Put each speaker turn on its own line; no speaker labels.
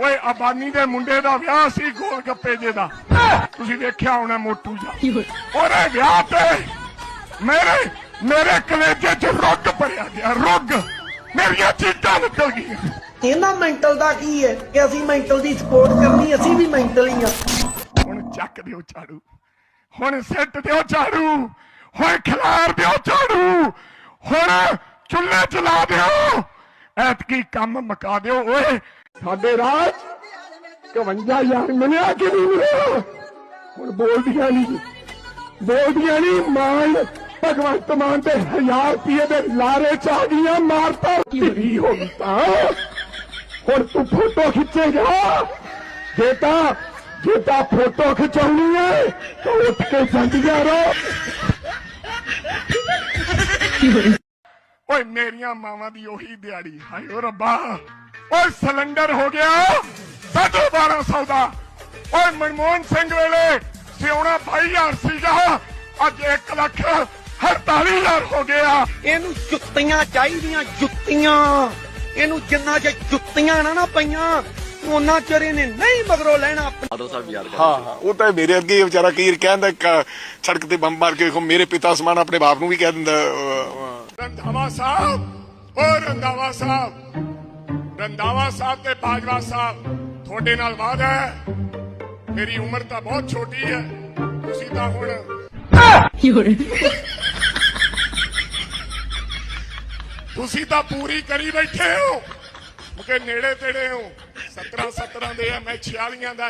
ਓਏ ਅਬਾਨੀ ਦੇ ਮੁੰਡੇ ਦਾ ਵਿਆਹ ਸੀ ਗੋਲ ਗੱਪੇ ਜੇ ਦਾ। ਤੁਸੀਂ ਵੇਖਿਆ ਹੋਣਾ ਮੋਟੂ ਜਾ ਉਹਦੇ ਵਿਆਹ ਤੇ ਮੇਰੇ ਮੇਰੇ ਕਲੇਜੇ 'ਚ ਰੁੱਗ ਭਰਿਆ ਗਿਆ ਰੁੱਗ। ਮੇਰੀਆਂ ਚੀਟਾਂ ਨਿਕਲ ਗਈਆਂ।
ਇਹਨਾਂ ਮੈਂਟਲ ਦਾ ਕੀ ਹੈ ਕਿ ਅਸੀਂ ਮੈਂਟਲ ਦੀ ਸਪੋਰਟ ਕਰਨੀ ਅਸੀਂ ਵੀ ਮੈਂਟਲ ਹੀ ਆ
ਹੁਣ ਚੱਕ ਦਿਓ ਝਾੜੂ। ਹੁਣ ਸਿੱਟ ਦਿਓ ਝਾੜੂ। ਹੁਣ ਖਿਲਾਰ ਦਿਓ ਝਾੜੂ। ਹੁਣ ਚੁੱਲ੍ਹੇ ਚਲਾ ਦਿਓ। ਐਤਕੀ ਕੰਮ ਮਕਾ ਦਿਓ। ਓਏ ਸਾਡੇ ਰਾਜ 51000 ਮਿਲਿਆ ਕਿ ਨਹੀਂ ਮਿਲਿਆ? ਹੁਣ ਬੋਲਦੀਆਂ ਨਹੀਂ ਬੋਲਦੀਆਂ ਨਹੀਂ ਮਾਨ, ਭਗਵੰਤ ਮਾਨ ਤੇ 1000 ਰੁਪਏ ਦੇ ਲਾਰੇ ਚ ਆ ਗਈਆਂ ਮਾਰਤਾ ਤੇਰੀ ਹੋ ਤਾਂ। ਹੁਣ ਤੂੰ ਫੋਟੋ ਖਿੱਚੇਗਾ। ਜੇ ਤਾਂ ਜੇ ਤਾਂ ਫੋਟੋ ਖਿਚਾਉਣੀ ਹੈ, ਤਾਂ ਉੱਠ ਕੇ ਜਾਂਦੀਆਂ ਰਹੋ। ਓਏ ਮੇਰੀਆਂ ਮਾਵਾਂ ਦੀ ਉਹੀ ਦਿਹਾੜੀ। ਹਾਏ ਓ ਰੱਬਾ। ਓਏ ਸਿਲੰਡਰ ਹੋ ਗਿਆ। ਸਾਢੇ 1200 ਦਾ। ਓਏ ਮਨਮੋਹਨ ਸਿੰਘ ਵੇਲੇ ਸਿਉਣਾ 22000 ਸੀਗਾ। ਅੱਜ 1 ਲੱਖ 48000 ਹੋ ਗਿਆ।
ਇਹਨੂੰ ਜੁੱਤੀਆਂ ਚਾਹੀਦੀਆਂ ਜੁੱਤੀਆਂ। ਇਹਨੂੰ ਜਿੰਨਾ ਚ ਜੁੱਤੀਆਂ ਨਾ ਨਾ ਪਈਆਂ ਉਹਨਾਂ ਚਿਰ ਇਹਨੇ ਨਹੀਂ ਮਗਰੋਂ ਲੈਣਾ
ਹਾਂ ਹਾਂ ਉਹ ਤਾਂ ਮੇਰੇ ਅੱਗੇ ਹੀ ਵਿਚਾਰਾ ਵਾਰ ਕਹਿੰਦਾ ਕ- ਸੜਕ ਤੇ ਬੰਬ ਮਾਰ ਕੇ ਵੇਖੋ ਮੇਰੇ ਪਿਤਾ ਸਮਾਨ ਆਪਣੇ ਬਾਪ ਨੂੰ ਵੀ ਕਹਿ ਦਿੰਦਾ
ਰੰਧਾਵਾ ਸਾਹਿਬ, ਓ ਰੰਧਾਵਾ ਸਾਹਿਬ ਰੰਧਾਵਾ ਸਾਹਿਬ ਤੇ ਬਾਜਵਾ ਸਾਹਿਬ, ਤੁਹਾਡੇ ਨਾਲ ਵਾਅਦਾ ਹੈ। ਮੇਰੀ ਉਮਰ ਤਾਂ ਬਹੁਤ ਛੋਟੀ ਹੈ, ਤੁਸੀਂ ਤਾਂ ਹੁਣ ਤੁਸੀਂ ਤਾਂ ਪੂਰੀ ਕਰੀ ਬੈਠੇ ਹੋ ਕਿ ਨੇੜੇ ਤੇੜੇ ਹੋ। 17 17 ਦੇ ਆ ਮੈਂ 46 ਦਾ